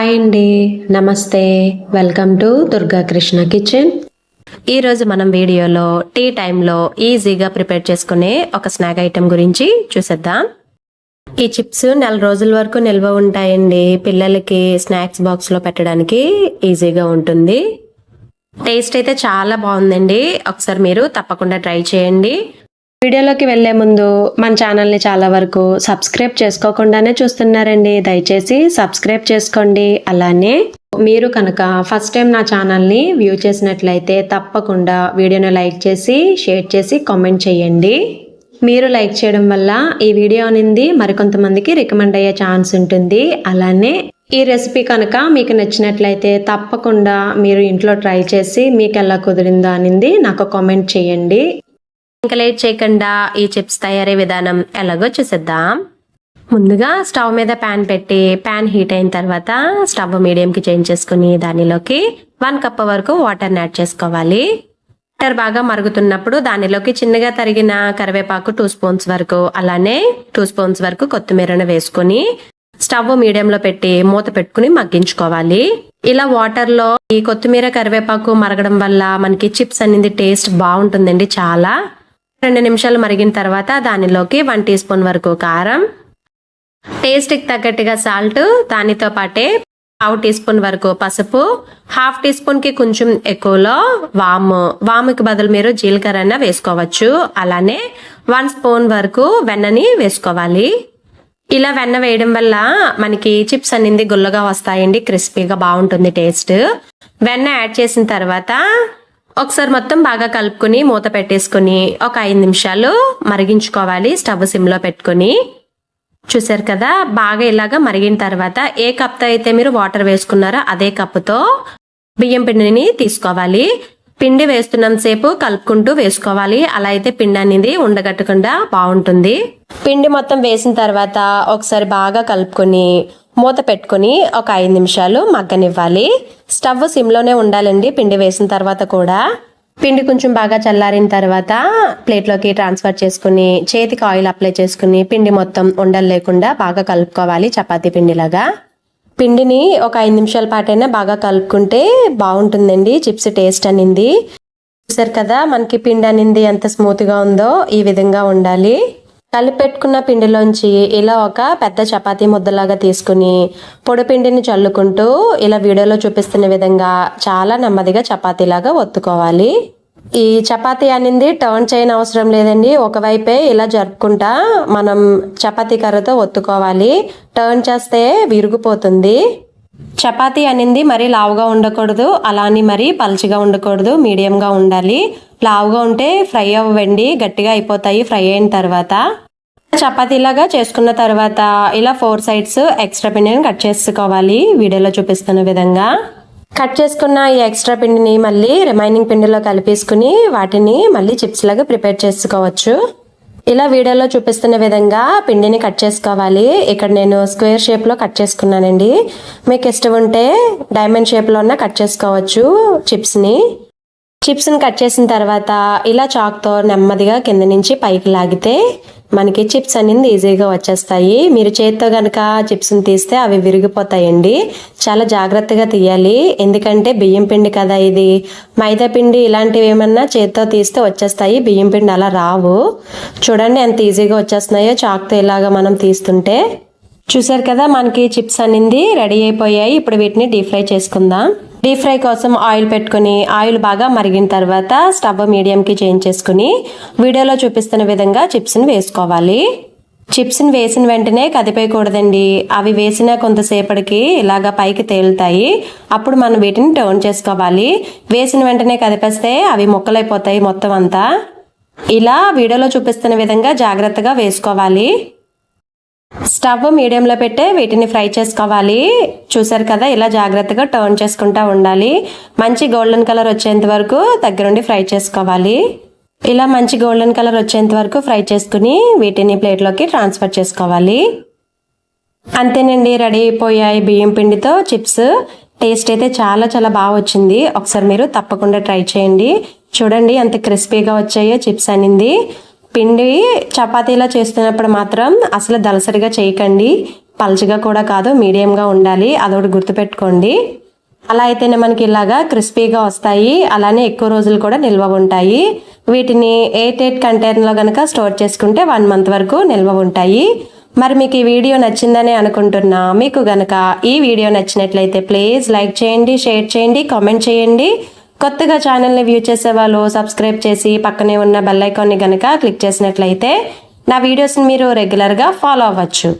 Hi అండి. నమస్తే. Welcome to Durga Krishna kitchen. ఈరోజు మనం వీడియోలో టీ టైంలో ఈజీగా ప్రిపేర్ చేసుకునే ఒక స్నాక్ ఐటెం గురించి చూసేద్దాం. ఈ చిప్స్ నెల రోజుల వరకు నిల్వ ఉంటాయండి. పిల్లలకి స్నాక్స్ బాక్స్లో పెట్టడానికి ఈజీగా ఉంటుంది. టేస్ట్ అయితే చాలా బాగుందండి. ఒకసారి మీరు తప్పకుండా ట్రై చేయండి. వీడియోలోకి వెళ్ళే ముందు మన ఛానల్ని చాలా వరకు సబ్స్క్రైబ్ చేసుకోకుండానే చూస్తున్నారండి. దయచేసి సబ్స్క్రైబ్ చేసుకోండి. అలానే మీరు కనుక ఫస్ట్ టైం నా ఛానల్ని వ్యూ చేసినట్లయితే తప్పకుండా వీడియోని లైక్ చేసి షేర్ చేసి కామెంట్ చేయండి. మీరు లైక్ చేయడం వల్ల ఈ వీడియో అనేది మరికొంతమందికి రికమెండ్ అయ్యే ఛాన్స్ ఉంటుంది. అలానే ఈ రెసిపీ కనుక మీకు నచ్చినట్లయితే తప్పకుండా మీరు ఇంట్లో ట్రై చేసి మీకు ఎలా కుదిరిందో అనేది నాకు కామెంట్ చేయండి. ఇంకా లేట్ చేయకుండా ఈ చిప్స్ తయారీ విధానం ఎలాగో చూసేద్దాం. ముందుగా స్టవ్ మీద ప్యాన్ పెట్టి ప్యాన్ హీట్ అయిన తర్వాత స్టవ్ మీడియంకి చేంజ్ చేసుకుని దానిలోకి వన్ కప్ వరకు వాటర్ని యాడ్ చేసుకోవాలి. వాటర్ బాగా మరుగుతున్నప్పుడు దానిలోకి చిన్నగా తరిగిన కరివేపాకు టూ స్పూన్స్ వరకు అలానే టూ స్పూన్స్ వరకు కొత్తిమీరను వేసుకొని స్టవ్ మీడియంలో పెట్టి మూత పెట్టుకుని మగ్గించుకోవాలి. ఇలా వాటర్లో ఈ కొత్తిమీర కరివేపాకు మరగడం వల్ల మనకి చిప్స్ అనేది టేస్ట్ బాగుంటుందండి చాలా. రెండు నిమిషాలు మరిగిన తర్వాత దానిలోకి వన్ టీ స్పూన్ వరకు కారం టేస్ట్కి తగ్గట్టుగా సాల్ట్ దానితో పాటే పావు టీ స్పూన్ వరకు పసుపు హాఫ్ టీ స్పూన్కి కొంచెం ఎక్కువలో వాము. వాముకి బదులు మీరు జీలకర్ర వేసుకోవచ్చు. అలానే వన్ స్పూన్ వరకు వెన్నని వేసుకోవాలి. ఇలా వెన్న వేయడం వల్ల మనకి చిప్స్ అనేది గుల్లగా వస్తాయండి క్రిస్పీగా బాగుంటుంది టేస్ట్. వెన్న యాడ్ చేసిన తర్వాత ఒకసారి మొత్తం బాగా కలుపుకొని మూత పెట్టేసుకుని ఒక ఐదు నిమిషాలు మరిగించుకోవాలి. స్టవ్ సిమ్లో పెట్టుకొని. చూసారు కదా? బాగా ఇలాగా మరిగిన తర్వాత ఏ కప్తో అయితే మీరు వాటర్ వేసుకున్నారో అదే కప్పుతో బియ్యం పిండిని తీసుకోవాలి. పిండి వేస్తున్నంత సేపు కలుపుకుంటూ వేసుకోవాలి. అలా అయితే పిండి అనేది ఉండగట్టకుండా బాగుంటుంది. పిండి మొత్తం వేసిన తర్వాత ఒకసారి బాగా కలుపుకొని మూత పెట్టుకొని ఒక ఐదు నిమిషాలు మగ్గనివ్వాలి. స్టవ్ సిమ్లోనే ఉండాలండి పిండి వేసిన తర్వాత కూడా. పిండి కొంచెం బాగా చల్లారిన తర్వాత ప్లేట్లోకి ట్రాన్స్ఫర్ చేసుకుని చేతికి ఆయిల్ అప్లై చేసుకుని పిండి మొత్తం ఉండలు లేకుండా బాగా కలుపుకోవాలి చపాతీ పిండిలాగా. పిండిని ఒక ఐదు నిమిషాల పాటైనా బాగా కలుపుకుంటే బాగుంటుందండి చిప్స్ టేస్ట్ అనింది. చూసారు కదా మనకి పిండి అనింది ఎంత స్మూత్గా ఉందో ఈ విధంగా ఉండాలి. కలిపెట్టుకున్న పిండిలోంచి ఇలా ఒక పెద్ద చపాతీ ముద్దలాగా తీసుకుని పొడిపిండిని చల్లుకుంటూ ఇలా వీడియోలో చూపిస్తున్న విధంగా చాలా నెమ్మదిగా చపాతీలాగా ఒత్తుకోవాలి. ఈ చపాతీ అనేది టర్న్ చేయని అవసరం లేదండి. ఒకవైపే ఇలా జరుపుకుంటా మనం చపాతీ కర్రతో ఒత్తుకోవాలి. టర్న్ చేస్తే విరిగిపోతుంది. చపాతీ అనేది మరీ లావుగా ఉండకూడదు. అలానే మరీ పలుచగా ఉండకూడదు. మీడియంగా ఉండాలి. లావుగా ఉంటే ఫ్రై అవ్వండి గట్టిగా అయిపోతాయి ఫ్రై అయిన తర్వాత చపాతీలాగా చేసుకున్న తర్వాత ఇలా ఫోర్ సైడ్స్ ఎక్స్ట్రా పిండిని కట్ చేసుకోవాలి. వీడియోలో చూపిస్తున్న విధంగా కట్ చేసుకున్న ఈ ఎక్స్ట్రా పిండిని మళ్ళీ రిమైనింగ్ పిండిలో కలిపేసుకుని వాటిని మళ్ళీ చిప్స్ లాగా ప్రిపేర్ చేసుకోవచ్చు. ఇలా వీడియోలో చూపిస్తున్న విధంగా పిండిని కట్ చేసుకోవాలి. ఇక్కడ నేను స్క్వేర్ షేప్లో కట్ చేసుకున్నానండి. మీకు ఇష్టం ఉంటే డైమండ్ షేప్లో ఉన్న కట్ చేసుకోవచ్చు చిప్స్ని. చిప్స్ని కట్ చేసిన తర్వాత ఇలా చాక్తో నెమ్మదిగా కింద నుంచి పైకి లాగితే మనకి చిప్స్ అనేది ఈజీగా వచ్చేస్తాయి. మీరు చేతితో కనుక చిప్స్ని తీస్తే అవి విరిగిపోతాయండి. చాలా జాగ్రత్తగా తీయాలి. ఎందుకంటే బియ్యం పిండి కదా ఇది. మైదా పిండి ఇలాంటివి ఏమన్నా చేత్తో తీస్తే వచ్చేస్తాయి. బియ్యం పిండి అలా రావు. చూడండి ఎంత ఈజీగా వచ్చేస్తున్నాయో చాక్తో ఇలాగా మనం తీస్తుంటే. చూసారు కదా మనకి చిప్స్ అనేది రెడీ అయిపోయాయి. ఇప్పుడు వీటిని డీప్ ఫ్రై చేసుకుందాం. డీప్ ఫ్రై కోసం ఆయిల్ పెట్టుకుని ఆయిల్ బాగా మరిగిన తర్వాత స్టవ్ మీడియంకి చేంజ్ చేసుకుని వీడియోలో చూపిస్తున్న విధంగా చిప్స్ని వేసుకోవాలి. చిప్స్ని వేసిన వెంటనే కదిపేయకూడదండి. అవి వేసిన కొంతసేపటికి ఇలాగా పైకి తేలుతాయి. అప్పుడు మనం వీటిని టర్న్ చేసుకోవాలి. వేసిన వెంటనే కదిపేస్తే అవి ముక్కలైపోతాయి మొత్తం అంతా. ఇలా వీడియోలో చూపిస్తున్న విధంగా జాగ్రత్తగా వేసుకోవాలి. స్టవ్ మీడియంలో పెట్టే వీటిని ఫ్రై చేసుకోవాలి. చూసారు కదా ఇలా జాగ్రత్తగా టర్న్ చేసుకుంటా ఉండాలి. మంచి గోల్డెన్ కలర్ వచ్చేంత వరకు దగ్గరుండి ఫ్రై చేసుకోవాలి. ఇలా మంచి గోల్డెన్ కలర్ వచ్చేంత వరకు ఫ్రై చేసుకుని వీటిని ప్లేట్లోకి ట్రాన్స్ఫర్ చేసుకోవాలి. అంతేనండి రెడీ అయిపోయాయి బియ్యం పిండితో చిప్స్. టేస్ట్ అయితే చాలా చాలా బాగా వచ్చింది. ఒకసారి మీరు తప్పకుండా ట్రై చేయండి. చూడండి ఎంత క్రిస్పీగా వచ్చాయో చిప్స్ అనింది. పిండి చపాతీలా చేస్తున్నప్పుడు మాత్రం అసలు దలసరిగా చేయకండి. పల్చగా కూడా కాదు మీడియంగా ఉండాలి. అదొకటి గుర్తుపెట్టుకోండి. అలా అయితేనే మనకి ఇలాగా క్రిస్పీగా వస్తాయి. అలానే ఎక్కువ రోజులు కూడా నిల్వ ఉంటాయి. వీటిని ఎయిట్ ఎయిట్ కంటైనర్లో కనుక స్టోర్ చేసుకుంటే వన్ మంత్ వరకు నిల్వ ఉంటాయి. మరి మీకు ఈ వీడియో నచ్చిందని అనుకుంటున్నా. మీకు గనక ఈ వీడియో నచ్చినట్లయితే ప్లీజ్ లైక్ చేయండి షేర్ చేయండి కామెంట్ చేయండి. కొత్తగా ఛానల్ని వ్యూ చేసే వాళ్ళు సబ్స్క్రైబ్ చేసి పక్కనే ఉన్న బెల్ ఐకాన్ని గనక క్లిక్ చేసినట్లయితే నా వీడియోస్ని మీరు రెగ్యులర్గా ఫాలో అవ్వచ్చు.